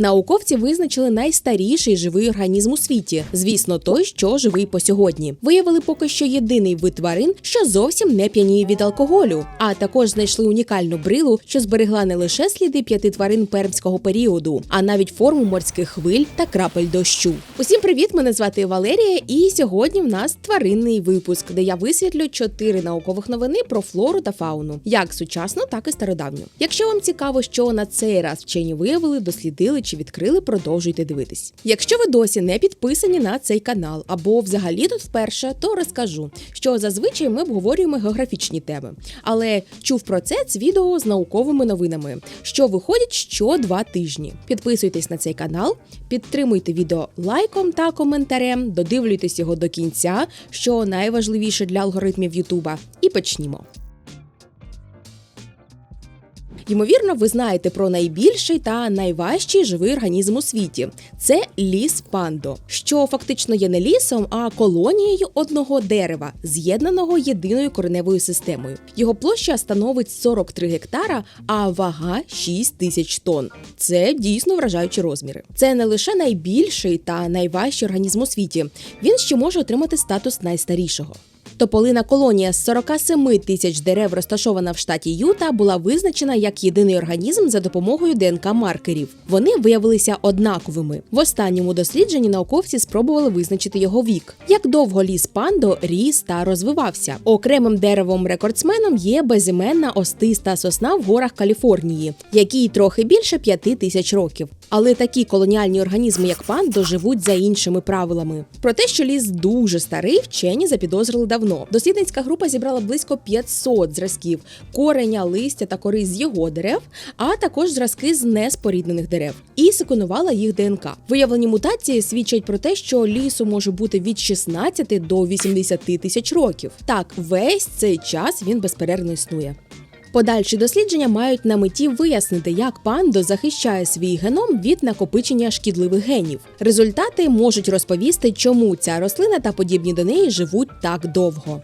Науковці визначили найстаріший живий організм у світі. Звісно, той, що живий по сьогодні. Виявили поки що єдиний вид тварин, що зовсім не п'яніє від алкоголю. А також знайшли унікальну брилу, що зберегла не лише сліди п'яти тварин пермського періоду, а навіть форму морських хвиль та крапель дощу. Усім привіт! Мене звати Валерія, і сьогодні в нас тваринний випуск, де я висвітлю чотири наукових новини про флору та фауну, як сучасну, так і стародавню. Якщо вам цікаво, що на цей раз вчені виявили, дослідили чи відкрили, продовжуйте дивитись. Якщо ви досі не підписані на цей канал або взагалі тут вперше, то розкажу, що зазвичай ми обговорюємо географічні теми, але чув про це з відео з науковими новинами, що виходять що два тижні. Підписуйтесь на цей канал, підтримуйте відео лайком та коментарем, додивлюйтесь його до кінця, що найважливіше для алгоритмів Ютуба, і почнімо. Ймовірно, ви знаєте про найбільший та найважчий живий організм у світі це ліс пандо, що фактично є не лісом, а колонією одного дерева, з'єднаного єдиною кореневою системою. Його площа становить 43 гектара, а вага 6 тисяч тонн. Це дійсно вражаючі розміри. Це не лише найбільший та найважчий організм у світі. Він ще може отримати статус найстарішого. Тополина колонія з 47 тисяч дерев, розташована в штаті Юта, була визначена як єдиний організм за допомогою ДНК-маркерів. Вони виявилися однаковими. В останньому дослідженні науковці спробували визначити його вік. Як довго ліс пандо ріс та розвивався. Окремим деревом-рекордсменом є безіменна остиста сосна в горах Каліфорнії, якій трохи більше п'яти тисяч років. Але такі колоніальні організми, як пандо, живуть за іншими правилами. Про те, що ліс дуже старий, вчені запідозрили давно. Дослідницька група зібрала близько 500 зразків кореня, листя та кори з його дерев, а також зразки з неспоріднених дерев, і секунувала їх ДНК. Виявлені мутації свідчать про те, що лісу може бути від 16 до 80 тисяч років. Так, весь цей час він безперервно існує. Подальші дослідження мають на меті вияснити, як пандо захищає свій геном від накопичення шкідливих генів. Результати можуть розповісти, чому ця рослина та подібні до неї живуть так довго.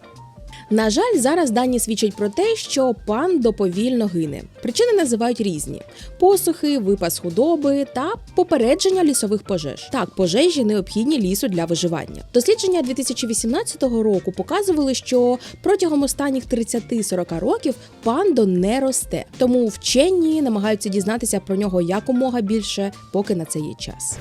На жаль, зараз дані свідчать про те, що пандо повільно гине. Причини називають різні: посухи, випас худоби та попередження лісових пожеж. Так, пожежі необхідні лісу для виживання. Дослідження 2018 року показували, що протягом останніх 30-40 років пандо не росте, тому вчені намагаються дізнатися про нього якомога більше, поки на це є час.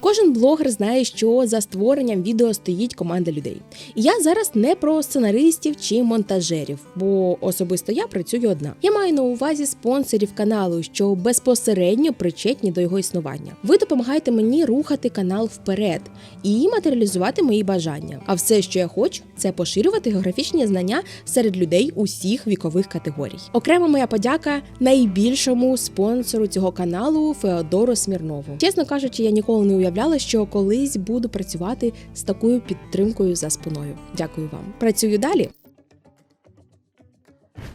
Кожен блогер знає, що за створенням відео стоїть команда людей. І я зараз не про сценаристів чи монтажерів, бо особисто я працюю одна. Я маю на увазі спонсорів каналу, що безпосередньо причетні до його існування. Ви допомагаєте мені рухати канал вперед і матеріалізувати мої бажання. А все, що я хочу, це поширювати географічні знання серед людей усіх вікових категорій. Окрема моя подяка найбільшому спонсору цього каналу Феодору Смірнову. Чесно кажучи, я ніколи не уявляла, що колись буду працювати з такою підтримкою за спиною. Дякую вам. Працюю далі.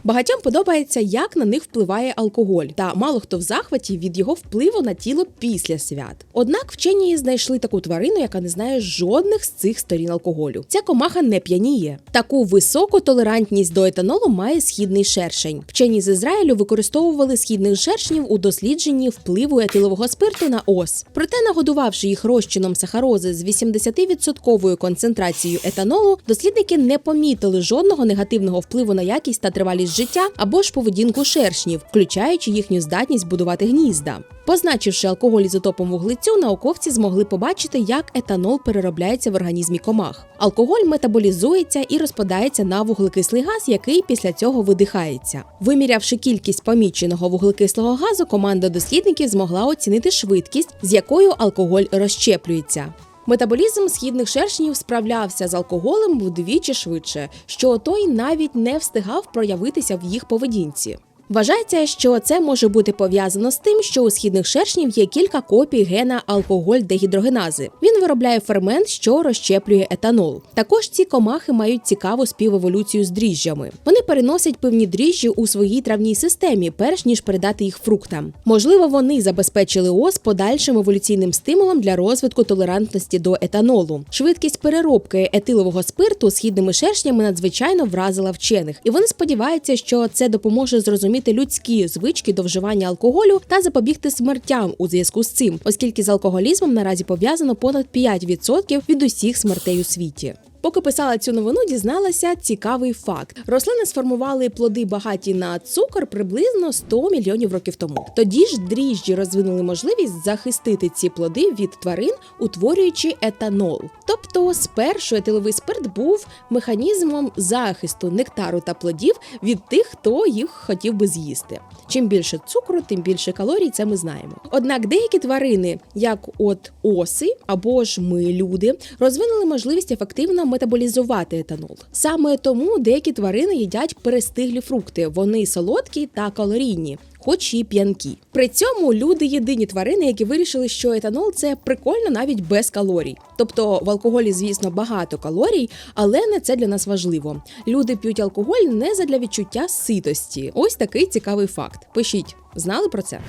Багатьом подобається, як на них впливає алкоголь, та мало хто в захваті від його впливу на тіло після свят. Однак вчені знайшли таку тварину, яка не знає жодних з цих сторін алкоголю. Ця комаха не п'яніє. Таку високу толерантність до етанолу має східний шершень. Вчені з Ізраїлю використовували східних шершнів у дослідженні впливу етилового спирту на ос. Проте, нагодувавши їх розчином сахарози з 80% концентрацією етанолу, дослідники не помітили жодного негативного впливу на якість та тривалість життя або ж поведінку шершнів, включаючи їхню здатність будувати гнізда. Позначивши алкоголь ізотопом вуглецю, науковці змогли побачити, як етанол переробляється в організмі комах. Алкоголь метаболізується і розпадається на вуглекислий газ, який після цього видихається. Вимірявши кількість поміченого вуглекислого газу, команда дослідників змогла оцінити швидкість, з якою алкоголь розщеплюється. Метаболізм східних шершнів справлявся з алкоголем вдвічі швидше, що той навіть не встигав проявитися в їх поведінці. Вважається, що це може бути пов'язано з тим, що у східних шершнів є кілька копій гена алкоголь дегідрогенази. Він виробляє фермент, що розщеплює етанол. Також ці комахи мають цікаву співеволюцію з дріжджами. Вони переносять певні дріжджі у своїй травній системі, перш ніж передати їх фруктам. Можливо, вони забезпечили ос подальшим еволюційним стимулом для розвитку толерантності до етанолу. Швидкість переробки етилового спирту східними шершнями надзвичайно вразила вчених, і вони сподіваються, що це допоможе зрозуміти визначити людські звички до вживання алкоголю та запобігти смертям у зв'язку з цим, оскільки з алкоголізмом наразі пов'язано понад 5% від усіх смертей у світі. Поки писала цю новину, дізналася цікавий факт: рослини сформували плоди багаті на цукор приблизно 100 мільйонів років тому. Тоді ж дріжджі розвинули можливість захистити ці плоди від тварин, утворюючи етанол. Тобто, спершу етиловий спирт був механізмом захисту нектару та плодів від тих, хто їх хотів би з'їсти. Чим більше цукру, тим більше калорій. Це ми знаємо. Однак деякі тварини, як от оси або ж ми, люди, розвинули можливість ефективно метаболізувати етанол. Саме тому деякі тварини їдять перестиглі фрукти. Вони солодкі та калорійні. Хоч і п'янкі. При цьому люди єдині тварини, які вирішили, що етанол це прикольно навіть без калорій. Тобто в алкоголі, звісно, багато калорій, але не це для нас важливо. Люди п'ють алкоголь не задля відчуття ситості. Ось такий цікавий факт. Пишіть, знали про це?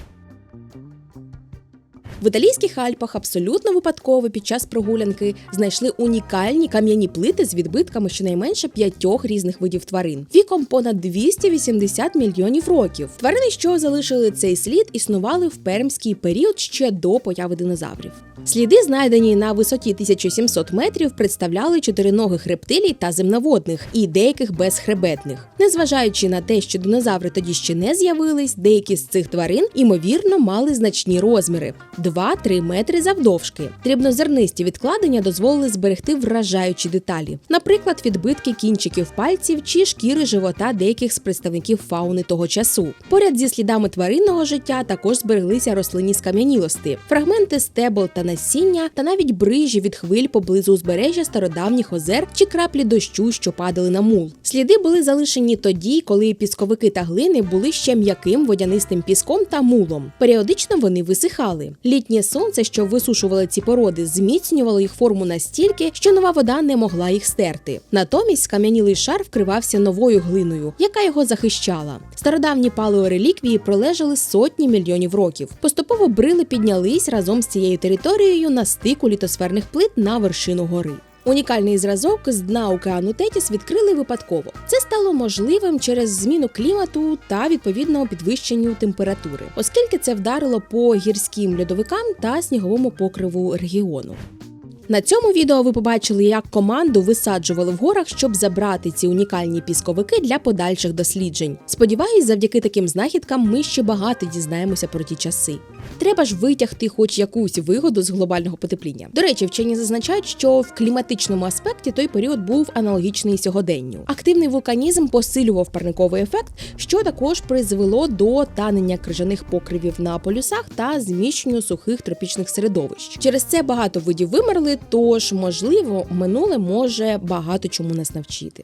В італійських Альпах абсолютно випадково під час прогулянки знайшли унікальні кам'яні плити з відбитками щонайменше п'ятьох різних видів тварин, віком понад 280 мільйонів років. Тварини, що залишили цей слід, існували в пермський період ще до появи динозаврів. Сліди, знайдені на висоті 1700 метрів, представляли чотириногих рептилій та земноводних і деяких безхребетних. Незважаючи на те, що динозаври тоді ще не з'явились, деякі з цих тварин ймовірно мали значні розміри 2-3 метри завдовжки. Дрібнозернисті відкладення дозволили зберегти вражаючі деталі, наприклад, відбитки кінчиків пальців чи шкіри живота деяких з представників фауни того часу. Поряд зі слідами тваринного життя також збереглися рослинні скам'янілості, фрагменти стебл та насіння, та навіть брижі від хвиль поблизу узбережжя стародавніх озер чи краплі дощу, що падали на мул. Сліди були залишені тоді, коли пісковики та глини були ще м'яким водянистим піском та мулом. Періодично вони висихали. Літнє сонце, що висушували ці породи, зміцнювало їх форму настільки, що нова вода не могла їх стерти. Натомість скам'янілий шар вкривався новою глиною, яка його захищала. Стародавні палеореліквії пролежали сотні мільйонів років. Поступово брили піднялись разом з цією територією на стику літосферних плит на вершину гори. Унікальний зразок з дна океану Тетіс відкрили випадково. Це стало можливим через зміну клімату та відповідно підвищенню температури, оскільки це вдарило по гірським льодовикам та сніговому покриву регіону. На цьому відео ви побачили, як команду висаджували в горах, щоб забрати ці унікальні пісковики для подальших досліджень. Сподіваюсь, завдяки таким знахідкам ми ще багато дізнаємося про ті часи. Треба ж витягти хоч якусь вигоду з глобального потепління. До речі, вчені зазначають, що в кліматичному аспекті той період був аналогічний сьогоденню. Активний вулканізм посилював парниковий ефект, що також призвело до танення крижаних покривів на полюсах та зміщенню сухих тропічних середовищ. Через це багато видів вимерли, тож можливо минуле може багато чому нас навчити.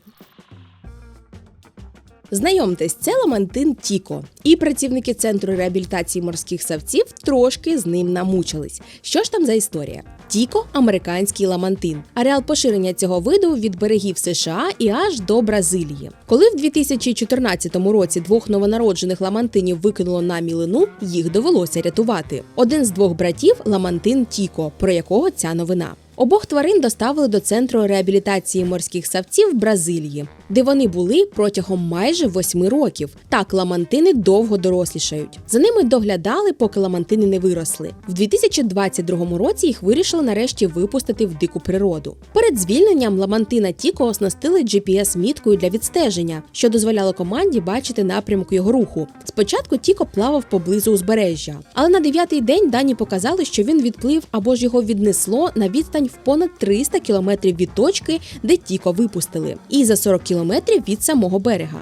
Знайомтесь, це Ламантин Тіко, і працівники центру реабілітації морських савців трошки з ним намучились. Що ж там за історія? Тіко американський ламантин. Ареал поширення цього виду від берегів США і аж до Бразилії. Коли в 2014 році двох новонароджених ламантинів викинуло на мілину, їх довелося рятувати. Один з двох братів ламантин Тіко, про якого ця новина. Обох тварин доставили до центру реабілітації морських савців в Бразилії, де вони були протягом майже восьми років. Так ламантини довго дорослішають. За ними доглядали, поки ламантини не виросли. В 2022 році їх вирішили нарешті випустити в дику природу. Перед звільненням ламантина Тіко оснастили GPS-міткою для відстеження, що дозволяло команді бачити напрямок його руху. Спочатку Тіко плавав поблизу узбережжя, але на дев'ятий день дані показали, що він відплив або ж його віднесло на відстань в понад 300 кілометрів від точки, де Тіко випустили, і за 40 кілометрів від самого берега.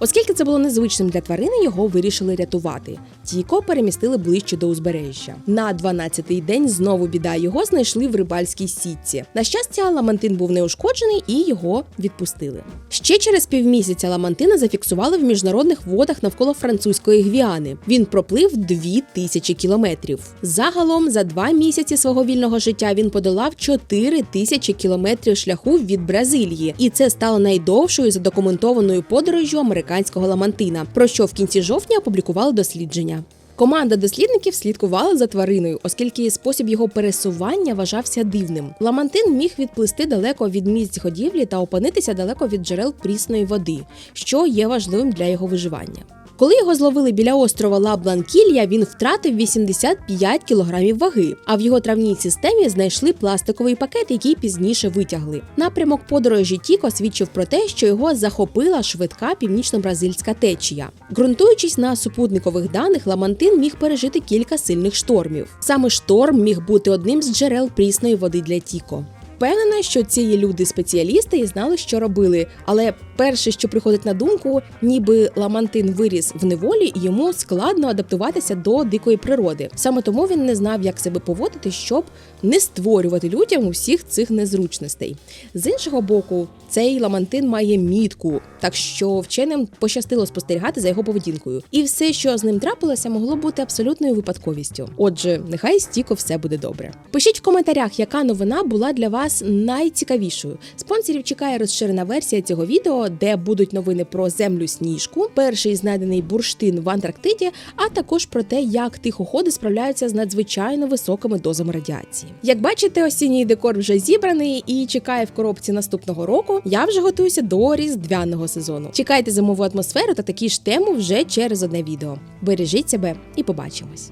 Оскільки це було незвичним для тварини, його вирішили рятувати. Тіко перемістили ближче до узбережжя. На 12-й день знову біда його знайшли в рибальській сітці. На щастя, Ламантин був неушкоджений і його відпустили. Ще через півмісяця Ламантина зафіксували в міжнародних водах навколо французької гвіани. Він проплив 2000 кілометрів. Загалом за два місяці свого вільного життя він подолав 4 тисячі кілометрів шляху від Бразилії, і це стало найдовшою задокументованою подорожжю американського ламантина, про що в кінці жовтня опублікували дослідження. Команда дослідників слідкувала за твариною, оскільки спосіб його пересування вважався дивним. Ламантин міг відплисти далеко від місць годівлі та опинитися далеко від джерел прісної води, що є важливим для його виживання. Коли його зловили біля острова Ла Бланкілья, він втратив 85 кілограмів ваги. А в його травній системі знайшли пластиковий пакет, який пізніше витягли. Напрямок подорожі Тіко свідчив про те, що його захопила швидка північно-бразильська течія. Ґрунтуючись на супутникових даних, Ламантин міг пережити кілька сильних штормів. Саме шторм міг бути одним з джерел прісної води для Тіко. Впевнена, що ці люди спеціалісти і знали, що робили. Але перше, що приходить на думку, ніби Ламантин виріс в неволі, і йому складно адаптуватися до дикої природи. Саме тому він не знав, як себе поводити, щоб не створювати людям усіх цих незручностей. З іншого боку, цей Ламантин має мітку, так що вченим пощастило спостерігати за його поведінкою. І все, що з ним трапилося, могло бути абсолютною випадковістю. Отже, нехай стіко все буде добре. Пишіть в коментарях, яка новина була для вас найцікавішою. Спонсорів чекає розширена версія цього відео, де будуть новини про землю сніжку, перший знайдений бурштин в Антарктиді, а також про те, як тихоходи справляються з надзвичайно високими дозами радіації. Як бачите, осінній декор вже зібраний і чекає в коробці наступного року. Я вже готуюся до різдвяного сезону. Чекайте зимову атмосферу та такі ж теми вже через одне відео. Бережіть себе і побачимось.